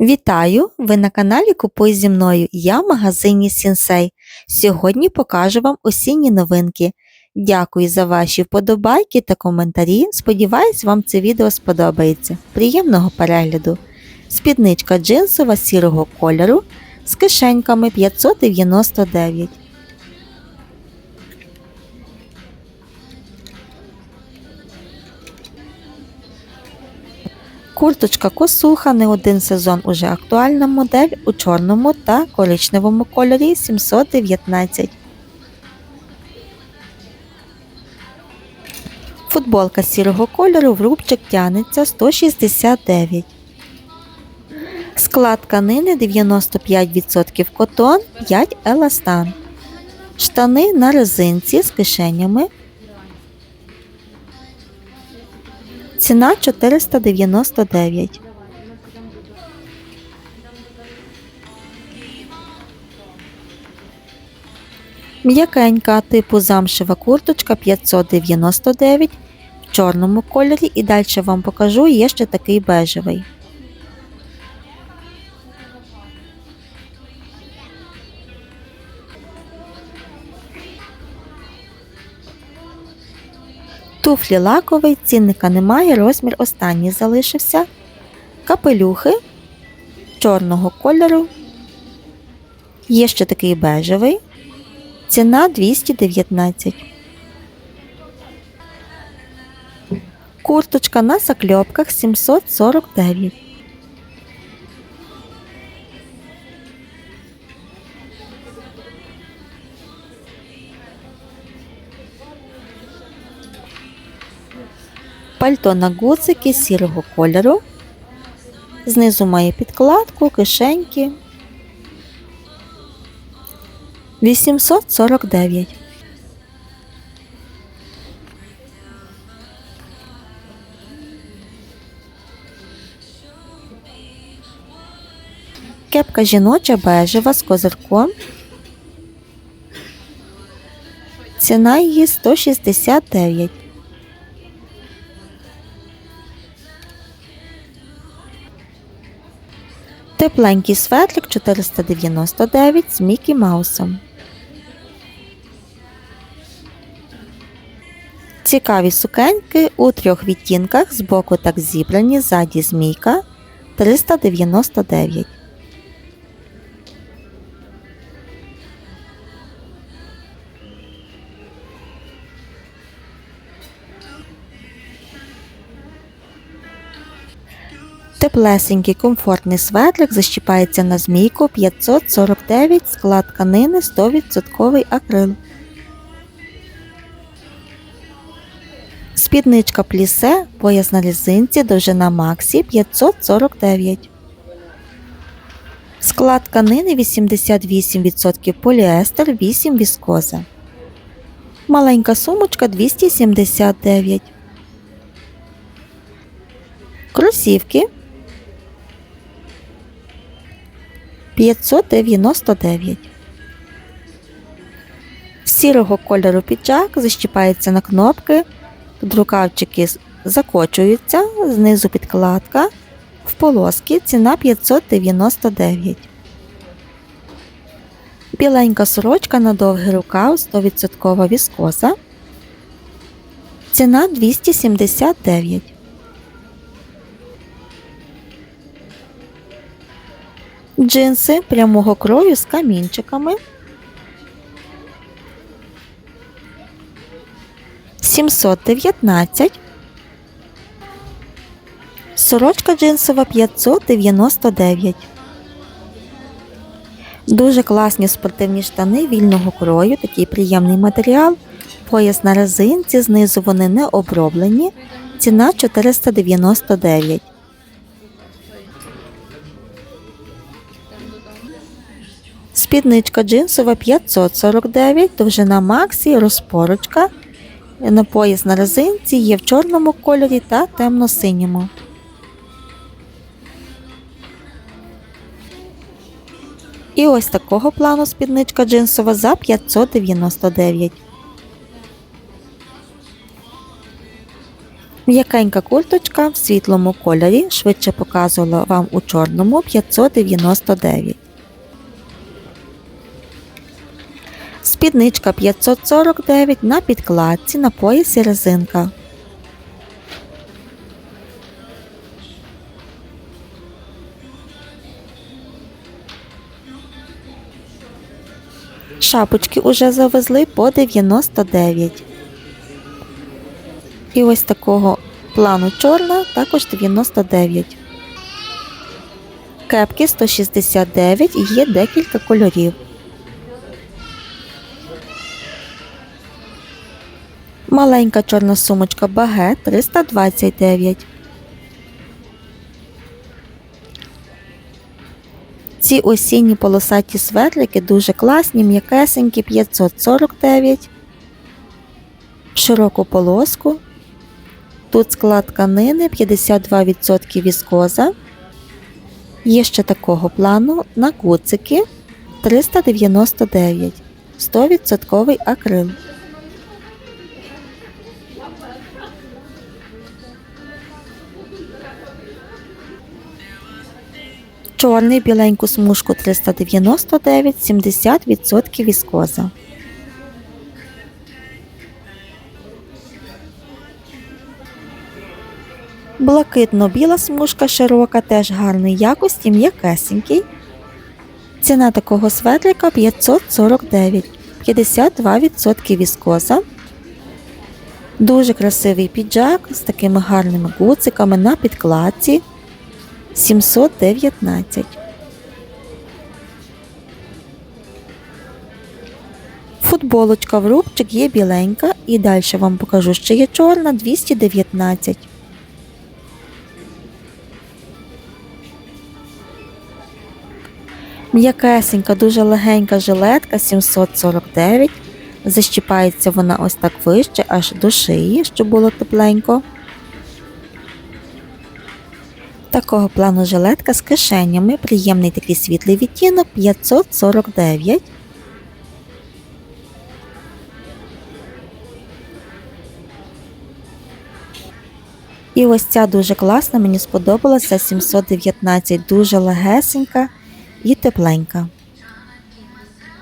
Вітаю! Ви на каналі Купуй зі мною. Я в магазині Сінсей. Сьогодні покажу вам осінні новинки. Дякую за ваші вподобайки та коментарі. Сподіваюсь, вам це відео сподобається. Приємного перегляду! Спідничка джинсова сірого кольору з кишеньками 599. Курточка косуха не один сезон уже актуальна модель у чорному та коричневому кольорі 719. Футболка сірого кольору в рубчик тянеться 169. Склад тканини 95% котон 5 еластан. Штани на резинці з кишенями Ціна 499. М'якенька типу замшева курточка 599 в чорному кольорі і далі вам покажу є ще такий бежевий. Туфлі лаковий, цінника немає, розмір останній залишився. Капелюхи чорного кольору. Є ще такий бежевий. Ціна 219. Курточка на закльопках 749. Пальто на гудзики сірого кольору. Знизу має підкладку, кишеньки. 849. Кепка жіноча бежева з козирком. Ціна її 169. Тепленький светлик 499 з Мікі Маусом. Цікаві сукеньки у трьох відтінках збоку так зібрані, ззаді змійка 399. Теплесенький комфортний светлик защіпається на змійку 549 склад тканини 100% акрил. Спідничка плісе, пояс на резинці, довжина Максі 549. Склад тканини 88% поліестер, 8 віскоза. Маленька сумочка 279. Кросівки 599. Сірого кольору піджак защіпається на кнопки, тут рукавчики закочуються, знизу підкладка, в полоски ціна 599. Біленька сорочка на довгий рукав 100% віскоза. Ціна 279. Джинси прямого крою з камінчиками. 719. Сорочка джинсова 599. Дуже класні спортивні штани вільного крою, такий приємний матеріал. Пояс на резинці, знизу вони не оброблені. Ціна 499. Спідничка джинсова 549, довжина Максі, розпорочка. На пояс на резинці є в чорному кольорі та темно-синьому. І ось такого плану спідничка джинсова за 599. М'якенька курточка в світлому кольорі, швидше показувала вам у чорному 599. Спідничка 549 на підкладці на поясі резинка. Шапочки уже завезли по 99. І ось такого плану чорна також 99. Кепки 169 і є декілька кольорів. Маленька чорна сумочка багет 329. Ці осінні полосаті светлики дуже класні, м'якесенькі 549. Широку полоску. Тут склад тканини 52% віскоза. Є ще такого плану на куцики 399. 100% акрил. Чорний біленьку смужку 399, 70% віскоза. Блакитно-біла смужка широка, теж гарної якості, м'якесенький. Ціна такого светлика 549, 52% віскоза. Дуже красивий піджак з такими гарними гуциками на підкладці. 719. Футболочка в рубчик є біленька і далі вам покажу, що є чорна 219. М'якесенька, дуже легенька жилетка 749. Защіпається вона ось так вище, аж до шиї, щоб було тепленько. Такого плану жилетка з кишенями, приємний такий світлий відтінок 549. І ось ця дуже класна, мені сподобалася 719, дуже легесенька і тепленька.